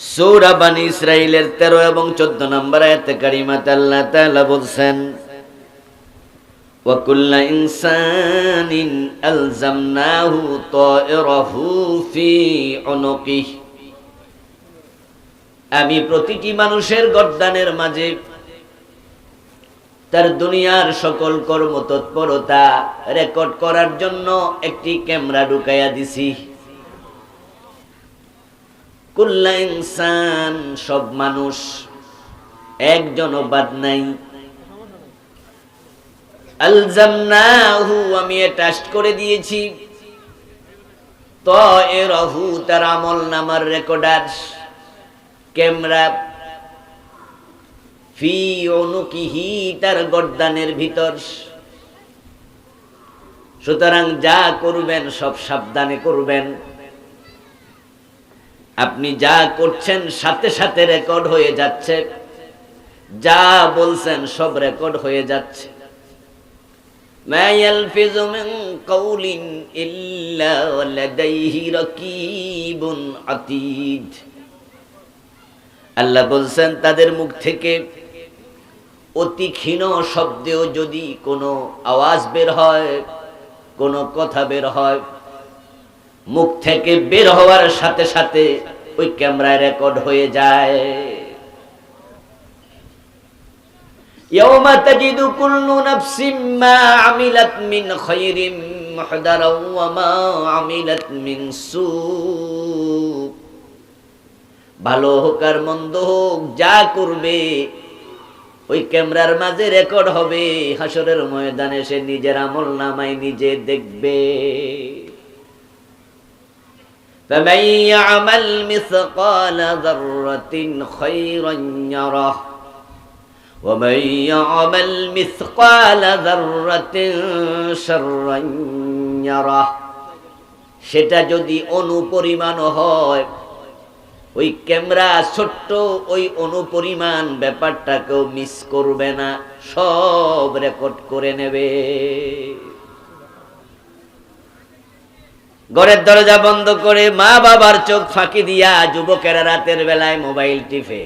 সৌরা বানি ইসরাইলের তেরো এবং চোদ্দ নম্বর আয়াতে কারিমাতে আল্লাহ তাআলা বলছেন وكل إنسان ألزمناه طائره في عنقه আমি প্রতিটি মানুষের গর্দানের মাঝে তার দুনিয়ার সকল কর্ম তৎপরতা রেকর্ড করার জন্য একটি ক্যামেরা ঢুকাইয়া দিছি কুল্লা ইনসান, সব মানুষ একজনও বাদ নাই। আলজামনাহু, আমি টাস্ট করে দিয়েছি। তো এ রহু তার আমল নামার রেকর্ডার ক্যামেরা ফি অনুকিহি, তার গর্দানের ভিতর। সুতরাং যা করবেন, সব সাবধানে করবেন। আপনি যা করছেন সাথে সাথে রেকর্ড হয়ে যাচ্ছে। যা বলছেন সব রেকর্ড হয়ে যাচ্ছে। আল্লাহ বলছেন, তাদের মুখ থেকে অতি ক্ষীণ শব্দেও যদি কোনো আওয়াজ বের হয়, কোনো কথা বের হয় মুখ থেকে বের হওয়ার সাথে সাথে ওই ক্যামেরায় রেকর্ড হয়ে যায় يوم تجد كل نفس ما عملت من خير محضرا وما عملت من سوء ভালো হোক আর মন্দ হোক যা করবে ওই ক্যামেরার মাঝে রেকর্ড হবে হাসরের ময়দানে সে নিজের আমল নামায় নিজে দেখবে فمن يعمل مثقال ذرة خيرا يره ومن يعمل مثقال ذرة شرا يره সেটা যদি অনুপরিমাণ হয় ওই ক্যামেরা ছোট্ট ওই অনুপরিমাণ ব্যাপারটাকেও মিস করবে না সব রেকর্ড করে নেবে ঘরের দরজা বন্ধ করে মা বাবার চোখ ফাঁকি দিয়া যুবকেরা রাতের বেলায় মোবাইল টিপে।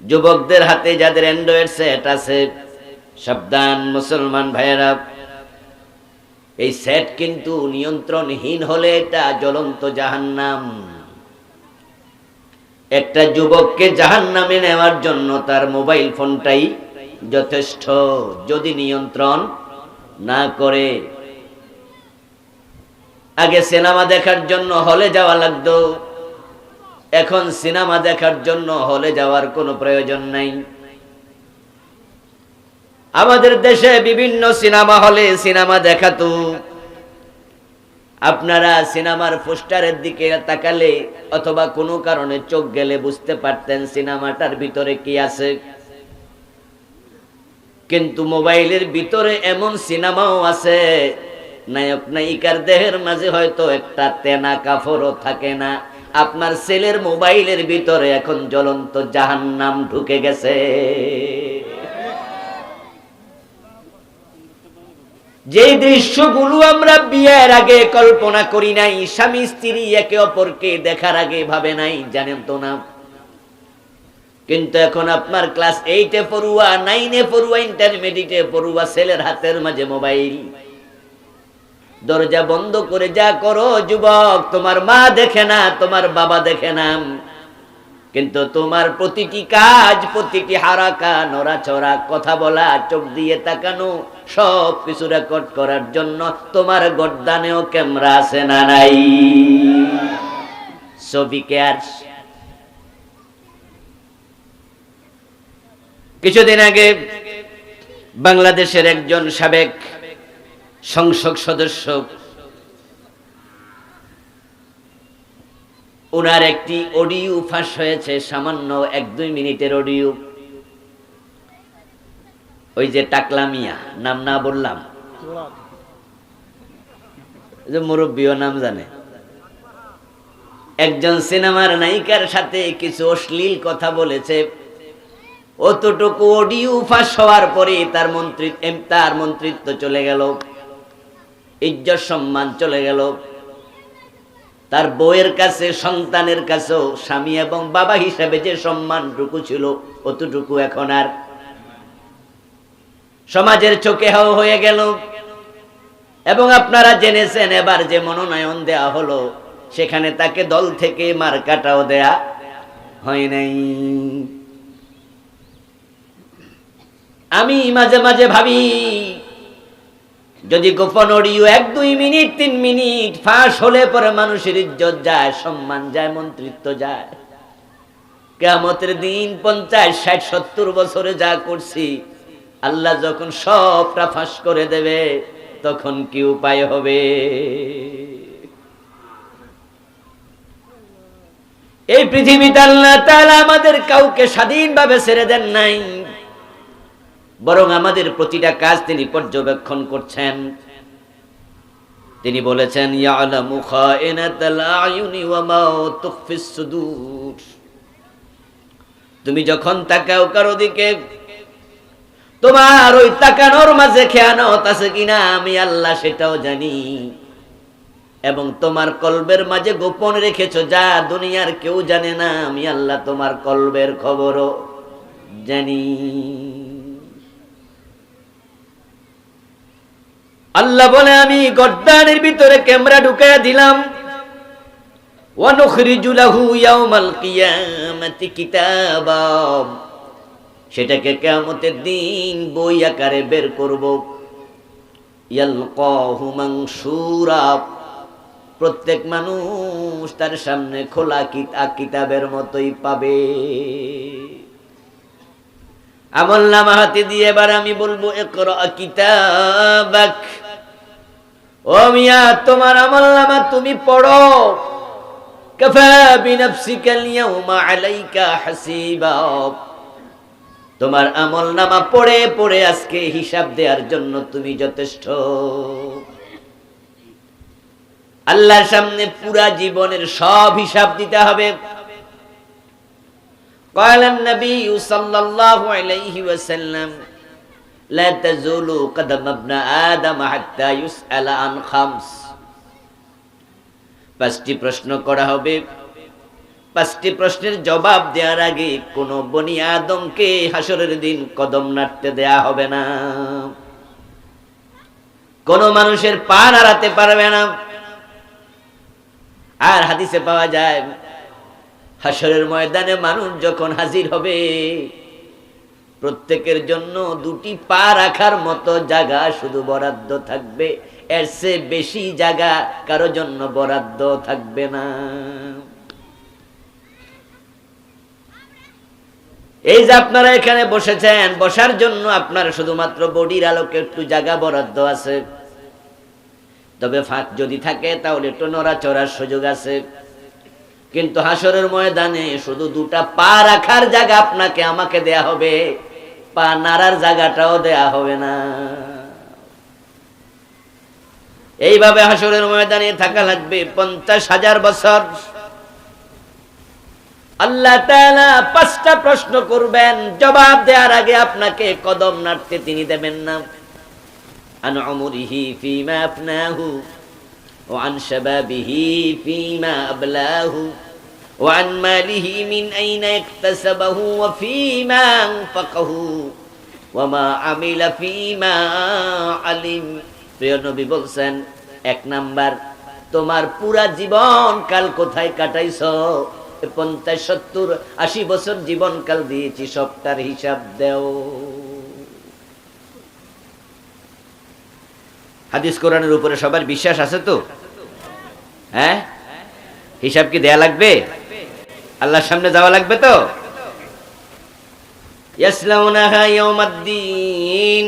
যুবকদের হাতে যাদের অ্যান্ড্রয়েড সেট আছে, সাবধান মুসলমান ভাইয়েরা। এই সেট কিন্তু নিয়ন্ত্রণহীন হলে এটা জ্বলন্ত জাহান্নাম। একটা যুবককে জাহান্নামে নেওয়ার জন্য তার মোবাইল ফোনটাই যথেষ্ট, যদি নিয়ন্ত্রণ না করে। আগে সিনেমা দেখার জন্য হলে যাওয়া লাগতো। এখন সিনেমা দেখার জন্য হলে যাওয়ার কোনো প্রয়োজন নাই। আমাদের দেশে বিভিন্ন সিনেমা হলে সিনেমা দেখাতো। আপনারা সিনেমার পোস্টারের দিকে তাকালে অথবা কোনো কারণে চোখ গেলে বুঝতে পারতেন সিনেমাটার ভিতরে কি আছে। কিন্তু মোবাইলের ভিতরে এমন সিনেমাও আছে নায়ক নায়িকার দেহের মাঝে হয়তো একটা তেনা কাফরও থাকে না। আপনার ছেলের মোবাইলের ভিতরে এখন জ্বলন্ত জাহান্নাম ঢুকে গেছে। যে দৃশ্যগুলো আমরা বিয়ের আগে কল্পনা করি নাই, স্বামী স্ত্রী একে অপরকে দেখার আগে ভাবে নাই, জানেন তো না? কিন্তু এখন আপনার ক্লাস এইটে পড়ুয়া নাইনে পড়ুয়া ইন্টারমিডিয়েটে পড়ুয়া, ছেলের হাতের মাঝে মোবাইল। দরজা বন্ধ করে যা করো, যুবক, তোমার মা দেখে না, তোমার বাবা দেখে না। কিন্তু তোমার প্রতিটি কাজ, প্রতিটি হারাকা, নড়াচড়া, কথা বলা, চোখ দিয়ে তাকানো, সব কিছু রেকর্ড করার জন্য তোমার গড্ডানেও ক্যামেরা আছে না নাই। ছবি কেয়ার কিছুদিন আগে বাংলাদেশের একজন সাবেক সংসদ সদস্য। ওনার একটি অডিও ফাঁস হয়েছে, সামান্য এক দুই মিনিটের অডিও। ওই যে টাকলামিয়া নাম না বললাম। যে মুরব্বীও নাম জানে। একজন সিনেমার নায়িকার সাথে কিছু অশ্লীল কথা বলেছে। অতটুকু অডিও ফাঁস হওয়ার পরে তার মন্ত্রী তার মন্ত্রিত্ব চলে গেল। ইজ্জত সম্মান চলে গেল। তার বউয়ের কাছে, সন্তানের কাছেও, স্বামী এবং বাবা হিসাবে যে সম্মানটুকু ছিল, অতটুকু এখন আর সমাজের চোখে হাও হয়ে গেল। এবং আপনারা জেনেছেন এবার যে মনোনয়ন দেয়া হলো, সেখানে তাকে দল থেকে মার্কাটাও দেয়া হয় নাই। আমি মাঝে মাঝে ভাবি যদি গোপন অডিও এক, দুই মিনিট, তিন মিনিট ফাঁস হলে পরে মানুষের ইজ্জত যায়, সম্মান যায়, মন্ত্রিত্ব যায়। কেমতের দিন পঞ্চাশ, ষাট, সত্তর বছরে যা করছি, আল্লাহ যখন সবটা ফাঁস করে দেবে, তখন কি উপায় হবে? এই পৃথিবীতে আল্লাহ তাআলা আমাদের কাউকে স্বাধীনভাবে ছেড়ে দেন নাই। বরং আমাদের প্রতিটা কাজ তিনি পর্যবেক্ষণ করছেন। তিনি বলেছেন তুমি যখন তাকাও কারও দিকে, তোমার ওই তাকানোর মাঝে খেয়ানত আছে কিনা আমি আল্লাহ সেটাও জানি। এবং তোমার কলবের মাঝে গোপন রেখেছ, যা দুনিয়ার কেউ জানে না, আমি আল্লাহ তোমার কলবের খবরও জানি। আল্লাহ বলে, আমি গদ্দানের ভিতরে ক্যামেরা ঢুকাইয়া দিলাম। কিতাবা। সেটাকে কিয়ামতের দিন বই আকারে বের প্রত্যেক মানুষ তার সামনে খোলা কিতাবের মতোই পাবে। আমল নামা হাতে দিয়ে এবার আমি বলব একরা কিতাবাক। ও মিয়া, তোমার আমল নামা তুমি পড়ো। তোমার আমল নামা পড়ে পড়ে আজকে হিসাব দেওয়ার জন্য তুমি যথেষ্ট। আল্লাহর সামনে পুরা জীবনের সব হিসাব দিতে হবে। কয়লান নবী সাল্লাহ আলাইহি ওয়াসাল্লাম لا تزول قدم ابن آدم حتى يسأل عن خمس পাঁচটি প্রশ্ন করা হবে পাঁচটি প্রশ্নের জবাব দেওয়ার আগে কোন বনি আদমকে হাসরের দিন কদম নাড়তে দেয়া হবে না কোন মানুষের পা নাড়াতে পারবে না আর হাদিসে পাওয়া যায় হাসরের ময়দানে মানুষ যখন হাজির হবে প্রত্যেকের জন্য দুটি পা রাখার মতো জায়গা শুধু বরাদ্দ থাকবে। এর বেশি জায়গা কারও জন্য বরাদ্দ থাকবে না। এই যে আপনারা এখানে বসেছেন, বসার জন্য আপনার শুধুমাত্র বডির আলোকে একটু জায়গা বরাদ্দ আছে। তবে ফাঁক যদি থাকে, তাহলে একটু নড়াচড়ার সুযোগ আছে। কিন্তু হাসরের ময়দানে শুধু দুটা পা রাখার জায়গা আপনাকে, আমাকে দেয়া হবে। পা নাড়ার জায়গাটাও দেয়া হবে না। এইভাবে হাসরের ময়দানে থাকা লাগবে পঞ্চাশ হাজার বছর। আল্লাহ পাঁচটা প্রশ্ন করবেন, জবাব দেওয়ার আগে আপনাকে কদম নাড়তে তিনি দেবেন না। আন অমরিহি ফিমা ও আন ফিমা আবলাহু। وعن ماله من أين اكتسبه وفيما أنفقه وما عمل فيما علم প্রিয় নবী বলছেন এক নাম্বার তোমার পুরা জীবন কাল কোথায় কাটাইছ পঞ্চাশ সত্তর আশি বছর জীবন কাল দিয়েছি সবটার হিসাব দেও হাদিস কোরআনের উপরে সবার বিশ্বাস আছে তো হ্যাঁ হিসাব কি দেয়া লাগবে আল্লাহর সামনে যাওয়া লাগবে তো ইয়াসলাউনাহা ইয়াউমাদ্দিন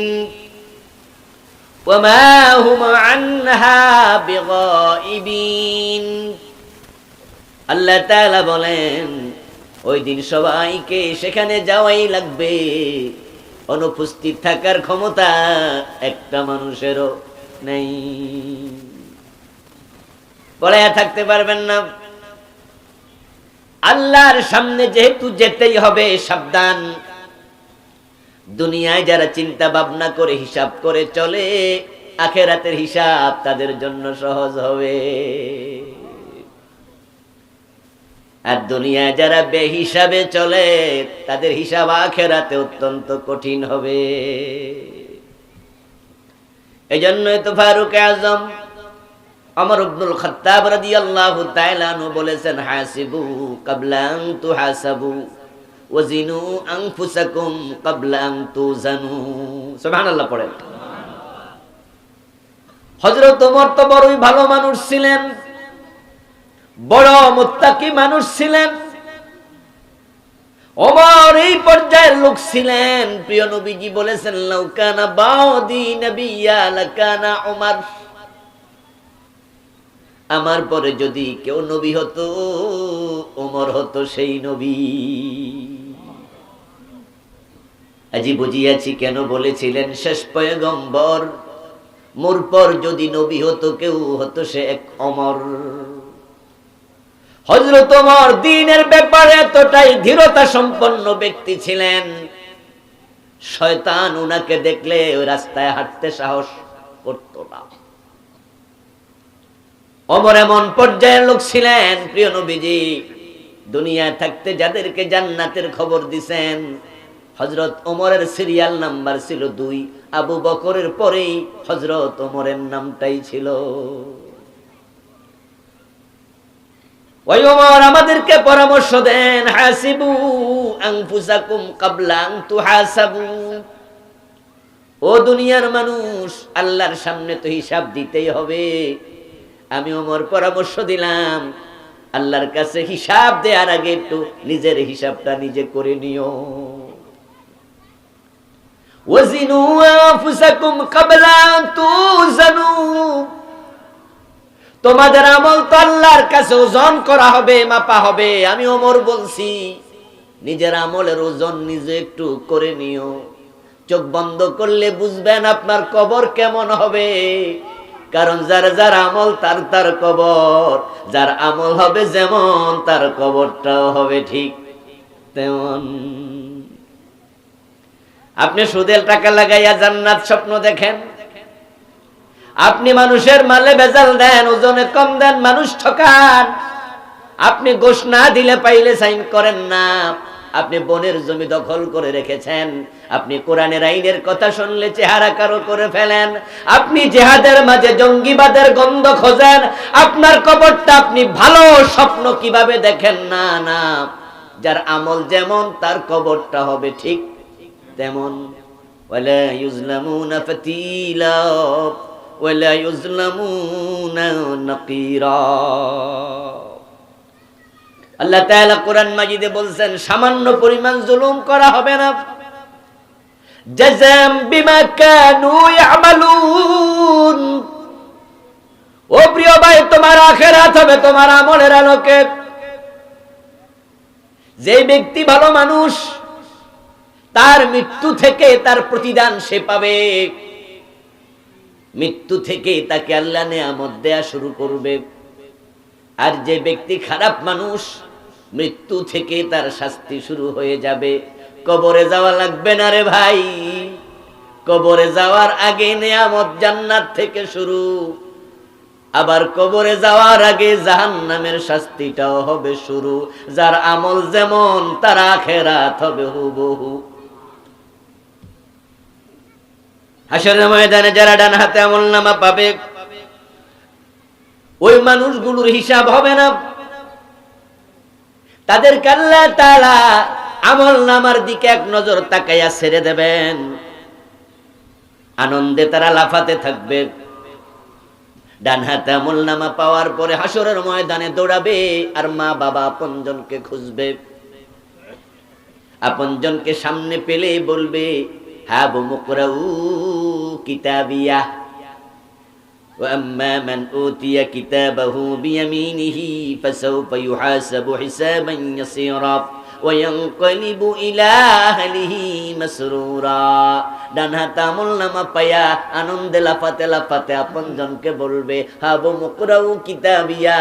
وما هم عنها بغائبين আল্লাহ তাআলা বলেন ওই দিন সবাইকে সেখানে যাওয়াই লাগবে অনুপস্থিত থাকার ক্ষমতা একটা মানুষেরও নেই পড়ায়া থাকতে পারবেন না আল্লাহর সামনে যেহেতু যেতেই হবে, সাবধান। দুনিয়ায় যারা চিন্তা ভাবনা করে, হিসাব করে চলে, আখেরাতের হিসাব তাদের জন্য সহজ হবে। আর দুনিয়ায় যারা বেহিসাবে চলে, তাদের হিসাব আখেরাতে অত্যন্ত কঠিন হবে। এই জন্যই তো ফারুক আজম আমর আব্দুল খত্তাব রাদিয়াল্লাহু তাআলা আনহু বলেছেন, হাসিবু ক্বাবলা আন তুহাসাবু ওয়াজিনু আনফুসাকুম ক্বাবলা আন তুজানু। সুবহানাল্লাহ পড়েন। হযরত ওমর তো বড়ই ভালো মানুষ ছিলেন, বড় মুত্তাকি মানুষ ছিলেন। ওমর এই পর্যায়ের লোক ছিলেন। প্রিয় নবীজি বলেছেন লাউকানা বাউদি নবিয়া লাকানা ওমর আমার পরে যদি কেউ নবী হতো ওমর হতো সেই নবী। আজি বুঝিয়াছি কেন বলেছিলেন, শেষ পয়গম্বর, মোর পর যদি নবী হতো, কেউ হতো সে এক অমর। হজরত ওমর দিনের ব্যাপারে এতটাই ধীরতা সম্পন্ন ব্যক্তি ছিলেন, শয়তান উনাকে দেখলে ওই রাস্তায় হাঁটতে সাহস করতো না। অমর এমন পর্যায়ের লোক ছিলেন, প্রিয় নবীজি। দুনিয়ায় থাকতে যাদেরকে জান্নাতের খবর দিছেন হজরত ওমরের সিরিয়াল নাম্বার ছিল দুই, আবু বকরের পরেই হজরত ওমরের নামটাই ছিল। ওই ওমর আমাদেরকে পরামর্শ দেন, হাসিবু আনফুসাকুম কাবলা আন তুহাসাবু। ও দুনিয়ার মানুষ, আল্লাহর সামনে তো হিসাব দিতেই হবে। আমি ওমর পরামর্শ দিলাম, আল্লাহর কাছে হিসাব দেওয়ার আগে একটু নিজের হিসাবটা নিজে করে নিও। তোমাদের আমল তো আল্লাহর কাছে ওজন করা হবে, মাপা হবে, আমি ওমর বলছি, নিজের আমলের ওজন নিজে একটু করে নিও। চোখ বন্ধ করলে বুঝবেন আপনার কবর কেমন হবে। কারণ যার যার আমল তার তার কবর, যার আমল হবে যেমন, তার কবরটাও হবে ঠিক তেমন। আপনি সুদের টাকা লাগাইয়া জান্নাত স্বপ্ন দেখেন? আপনি মানুষের মালে বেজাল দেন, ওজনে কম দেন, মানুষ ঠকান। আপনি গোশ না দিলে পাইলে সাইন করেন না। আপনি বনের জমি দখল করে রেখেছেন। আপনি কোরআনের আইনের কথা শুনলে চেহারা কারও করে ফেলেন। আপনি জেহাদের মাঝে জঙ্গিবাদের গন্ধ খোঁজেন। আপনার কবরটা আপনি ভালো স্বপ্ন কীভাবে দেখেন? না না। যার আমল যেমন, তার কবরটা হবে ঠিক তেমন। আল্লাহ কোরআন মাজিদে বলছেন, সামান্য পরিমাণ জুলুম করা হবে না। জাযাম বিমা কানু ইয়ামালুন। ও প্রিয় ভাই, তোমার আখেরাত হবে, তোমার আমলের আলোকে। যে ব্যক্তি ভালো মানুষ, তার মৃত্যু থেকে তার প্রতিদান সে পাবে। মৃত্যু থেকে তাকে আল্লাহ নেয়ামত দেয়া শুরু করবে। আর যে ব্যক্তি খারাপ মানুষ, মৃত্যু থেকে তার শাস্তি শুরু হয়ে যাবে। কবরে যাওয়া লাগবে না রে ভাই। কবরে যাওয়ার আগে নেয়ামত জান্নাত থেকে শুরু। আবার কবরে যাওয়ার আগে জাহান্নামের শাস্তিটাও হবে শুরু। যার আমল যেমন, তার আখেরাত হবে হুবহু। হাসরের ময়দানে যারা ডান হাতে আমল নামা পাবে, ওই মানুষগুলোর হিসাব হবে না। তাদের কাল্লা তালা আমল নামার দিকে এক নজর তাকাইয়া ছেড়ে দেবেন আনন্দে তারা লাফাতে থাকবে ডান হাতে আমল নামা পাওয়ার পরে হাসরের ময়দানে দৌড়াবে আর মা বাবা আপনজনকে খুঁজবে আপনজনকে সামনে পেলে বলবে হ্যাঁ মুকরাউ কিতাবিয়া وأما من أوتي كتابه بيمينه فسوف يحاسب حسابا يسيرا ওয়ানকালিবু ইলা আহলিহি মাসরুরা ডান হাত আমল নামা পায়া আনন্দে লাফাতে লাফাতে আপনজনকে বলবে, হাবু মুকরাউ কিতাবিয়া।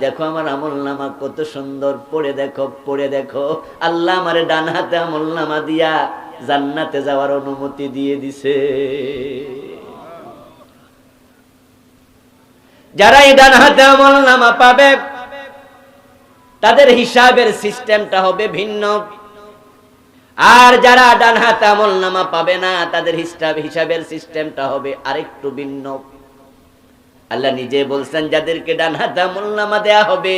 দেখো আমার আমল নামা কত সুন্দর, পড়ে দেখো পড়ে দেখো। আল্লাহ আমারে ডান হাতে আমল নামা দিয়া জান্নাতে যাওয়ার অনুমতি দিয়ে দিছে। যারা এই ডানহাতে আমল নামা পাবে তাদের হিসাবের সিস্টেমটা হবে ভিন্ন। আর যারা ডানহাত আমল নামা পাবে না, তাদের হিসাব, হিসাবের সিস্টেমটা হবে আরেকটু ভিন্ন। আল্লাহ নিজে বলছেন, যাদেরকে ডানহাত আমল নামা দেয়া হবে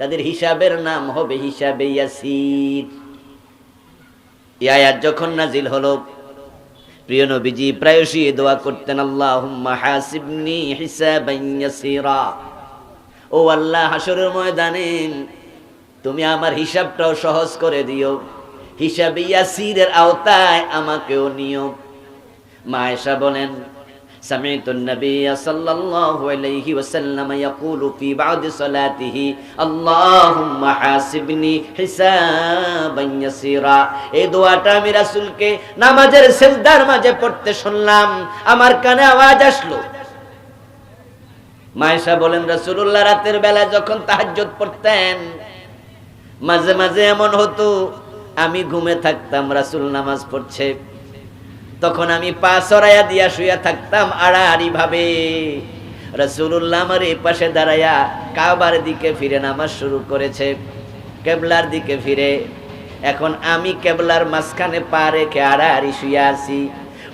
তাদের হিসাবের নাম হবে হিসাবে ইয়াসির। ইয়াত যখন নাজিল হলো প্রিয় নবীজি, প্রায়শই দোয়া করতেন, আল্লাহুম্মা হাসিবনি হিসাবান ও আল্লাহ হাসরের ময়দানে তুমি আমার হিসাবটাও সহজ করে দিও। হিসাবে ইয়াসিরের আওতায় আমাকেও নিও। মায়েশা বলেন سمعت النبي صلى الله عليه وسلم يقول في بعض صلاته اللهم حاسبني حسابا يسيرا এই দোয়াটা আমি রাসূলকে নামাজের সেজদার মাঝে পড়তে শুনলাম আমার কানে আওয়াজ আসলো মায়েশা বলেন রাসূলুল্লাহ রাতের বেলা যখন তাহাজ্জুদ পড়তেন মাঝে মাঝে এমন হতো আমি ঘুমে থাকতাম রাসূল নামাজ পড়ছে তখন আমি পা সরাইয়া দিয়া শুয়া থাকতাম আড়াআড়ি ভাবে রসুল্লাহ আমার এই পাশে দাঁড়াইয়া কাবার দিকে ফিরে নামাজ শুরু করেছে, কেবলার দিকে ফিরে। এখন আমি কেবলার মাঝখানে পা রেখে আড়াআড়ি শুয়ে আছি।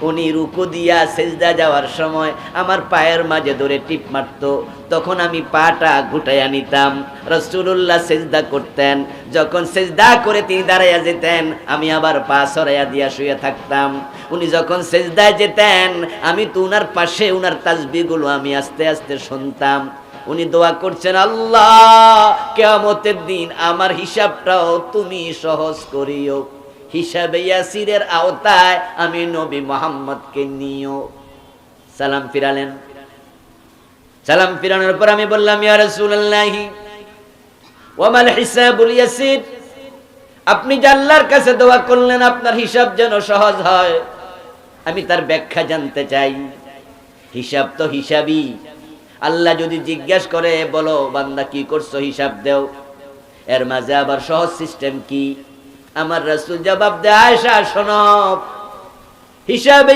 উনি রুকু দিয়া সেজদা যাওয়ার সময় আমার পায়ের মাঝে ধরে টিপ মারত। তখন আমি পাটা গুটাইয়া নিতাম। রসুল্লাহ সেজদা করতেন। যখন সেজদা করে তিনি দাঁড়াইয়া যেতেন, আমি আবার পা সরাইয়া দিয়া শুয়ে থাকতাম। উনি যখন সেজদায় যেতেন, আমি তো উনার পাশে উনার তাজবিগুলো আমি আস্তে আস্তে শুনতাম। উনি দোয়া করছেন, আল্লাহ, কেয়ামতের দিন আমার হিসাবটাও তুমি সহজ করিও। হিসাবে ইয়াসিরের আওতায় আমি নবী মোহাম্মদকে নিও সালাম ফিরালেন। সালাম ফিরানোর পর আমি বললাম, ইয়া রাসূলুল্লাহি, ওয়ামাল হিসাবুল ইয়াসির, আপনি যে আল্লাহর কাছে দোয়া করলেন, আপনার হিসাব যেন সহজ হয়। আমি তার ব্যাখ্যা জানতে চাই। হিসাব তো হিসাবই। আল্লাহ যদি জিজ্ঞেস করে, বলো, বান্দা, কি করছ? হিসাব দেও। এর মাঝে আবার সহজ সিস্টেম কি? আমার রাসুল জবাব দেয় হিসাবে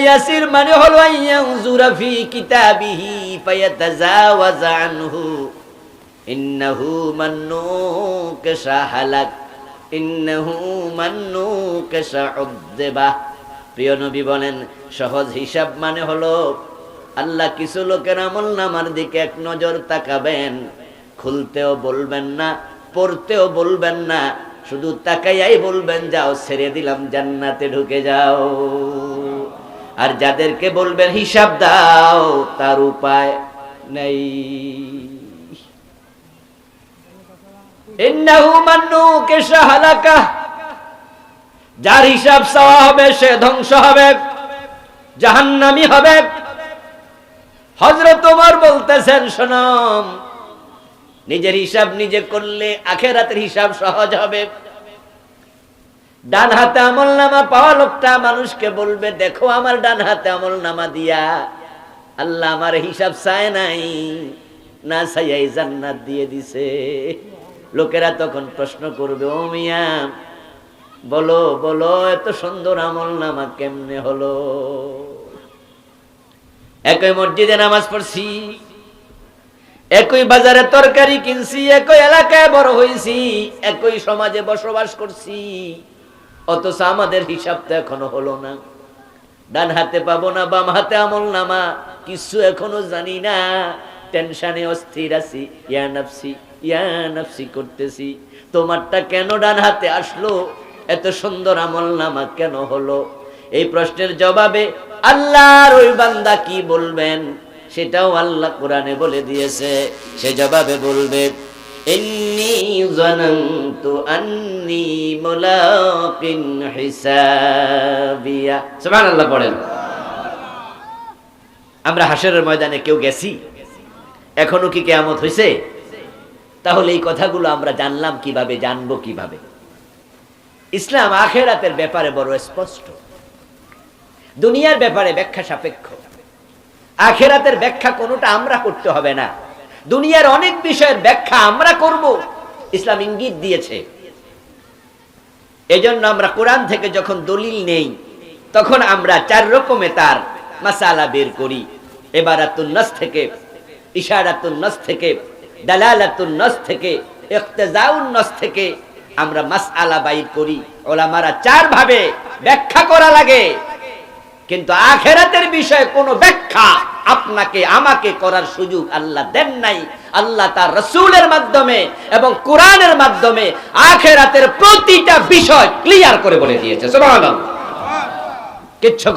মানে হলো ইন্নাহু ইন্নাহু বলেন, সহজ হিসাব মানে হলো, আল্লাহ কিছু লোকের আমল নামার দিকে এক নজর তাকাবেন। খুলতেও বলবেন না, পড়তেও বলবেন না শুধু তাকাইয়াই বলবেন, যাও, ছেড়ে দিলাম, জান্নাতে ঢুকে যাও। আর যাদেরকে বলবেন, হিসাব দাও, তার উপায় নেই। যার হিসাব চাওয়া হবে, সে ধ্বংস হবে, জাহান্নামি হবে। হজরত তোমার বলতেছেন শোনম নিজের হিসাব নিজে করলে আখেরাতের হিসাব সহজ হবে। ডান হাতে আমল নামা পাওয়া লোকটা মানুষকে বলবে, দেখো আমার ডান হাতে আমল নামা দিয়া আল্লাহ আমার হিসাব চায় নাই, না চাইয়াই জান্নাত দিয়ে দিছে। লোকেরা তখন প্রশ্ন করবে, ও মিয়া, বলো বলো, এত সুন্দর আমল নামা কেমনে হলো? একই মসজিদে নামাজ পড়ছি। একই বাজারে তরকারি কিনছি, একই এলাকায় বড় হয়েছি একই সমাজে বসবাস করছি। অথচ আমাদের হিসাব তো এখনও হলো না। ডান হাতে পাবো না, বাম হাতে আমল নামা, কিছু এখনও জানি না। টেনশনে অস্থির আছি ইয়া নাফসি করতেছি। তোমারটা কেন ডান হাতে আসলো? এত সুন্দর আমল নামা কেন হলো? এই প্রশ্নের জবাবে আল্লাহর ওই বান্দা কি বলবেন? সেটাও আল্লাহ কোরআনে বলে দিয়েছে। সে জবাবে বলবে আমরা হাসরের ময়দানে কেউ গেছি, এখনও কি কেয়ামত হয়েছে তাহলে এই কথাগুলো আমরা জানলাম কীভাবে, জানব কীভাবে? ইসলাম আখেরাতের ব্যাপারে বড় স্পষ্ট। দুনিয়ার ব্যাপারে ব্যাখ্যা সাপেক্ষ। আখেরাতের ব্যাখ্যা কোনোটা আমরা করতে হবে না। দুনিয়ার অনেক বিষয়ের ব্যাখ্যা আমরা করব। ইসলাম ইঙ্গিত দিয়েছে। এজন্য আমরা কোরআন থেকে যখন দলিল নেই, তখন আমরা চার রকমে তার মাসালা বের করি। এবারাতুন নাস থেকে, ইশারাতুন নাস থেকে, দালালাতুন নাস থেকে ইক্তেজাউন নাস থেকে আমরা মাসআলা বাইর করি। ওলামারা চার ভাবে ব্যাখ্যা করা লাগে। কিন্তু আখেরাতের বিষয়ে কোনো ব্যাখ্যা আপনাকে, আমাকে করার সুযোগ আল্লাহ দেন নাই। আল্লাহ তার রসুলের মাধ্যমে এবং কোরআনের মাধ্যমে আখেরাতের প্রতিটা বিষয় ক্লিয়ার করে বলে দিয়েছে। কিচ্ছু